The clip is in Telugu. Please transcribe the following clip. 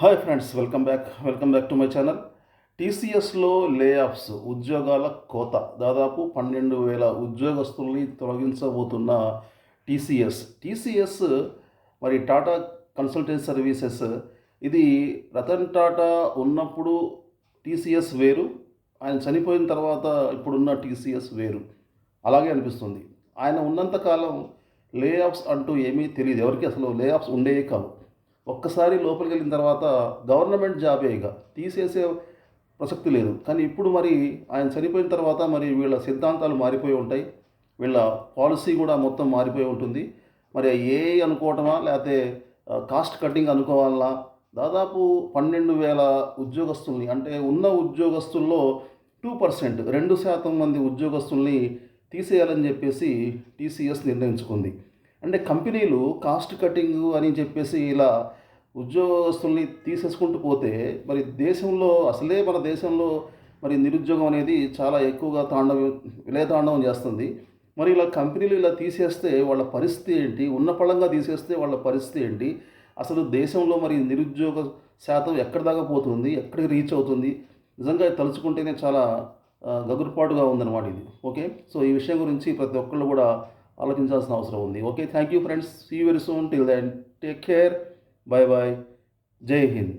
Hi friends welcome back. Welcome back to my channel. టీసీఎస్లో layoffs ఉద్యోగాల కోత. దాదాపు పన్నెండు వేల ఉద్యోగస్తుల్ని తొలగించబోతున్న టీసీఎస్. టీసీఎస్ మరి టాటా కన్సల్టెన్సీ సర్వీసెస్. ఇది రతన్ టాటా ఉన్నప్పుడు టీసీఎస్ వేరు ఆయన చనిపోయిన తర్వాత ఇప్పుడున్న టీసీఎస్ వేరు. అలాగే అనిపిస్తుంది. ఆయన ఉన్నంతకాలం లే ఆఫ్స్ అంటూ ఏమీ తెలియదు ఎవరికి అసలు లే ఆఫ్స్ ఉండేవి కావు ఒక్కసారి లోపలికి వెళ్ళిన తర్వాత గవర్నమెంట్ జాబే ఇక. తీసేసే ప్రసక్తి లేదు. కానీ ఇప్పుడు మరి ఆయన చనిపోయిన తర్వాత మరి వీళ్ళ సిద్ధాంతాలు మారిపోయి ఉంటాయి. వీళ్ళ పాలసీ కూడా మొత్తం మారిపోయి ఉంటుంది. మరి ఏ అనుకోవటమా? లేకపోతే కాస్ట్ కటింగ్ అనుకోవాలా దాదాపు పన్నెండు వేల ఉద్యోగస్తుల్ని అంటే ఉన్న ఉద్యోగస్తుల్లో టూ పర్సెంట్ రెండు శాతం మంది ఉద్యోగస్తుల్ని తీసేయాలని చెప్పేసి టీసీఎస్ నిర్ణయించుకుంది. అంటే కంపెనీలు కాస్ట్ కటింగ్ అని చెప్పేసి ఇలా ఉద్యోగస్తుల్ని తీసేసుకుంటూ పోతే మరి దేశంలో అసలే మన దేశంలో మరి నిరుద్యోగం అనేది చాలా ఎక్కువగా తాండవం విలయతాండవం చేస్తుంది. మరి ఇలా కంపెనీలు ఇలా తీసేస్తే వాళ్ళ పరిస్థితి ఏంటి? ఉన్న పళంగా తీసేస్తే వాళ్ళ పరిస్థితి ఏంటి? అసలు దేశంలో మరి నిరుద్యోగ శాతం ఎక్కడి దాకా పోతుంది? ఎక్కడికి రీచ్ అవుతుంది? నిజంగా తలుచుకుంటేనే చాలా గగురుపాటుగా ఉందన్నమాట ఇది. ఓకే? సో ఈ విషయం గురించి ప్రతి ఒక్కళ్ళు కూడా ఆలోచించాల్సిన అవసరం ఉంది. Okay thank you friends see very soon till then take care bye bye Jai Hind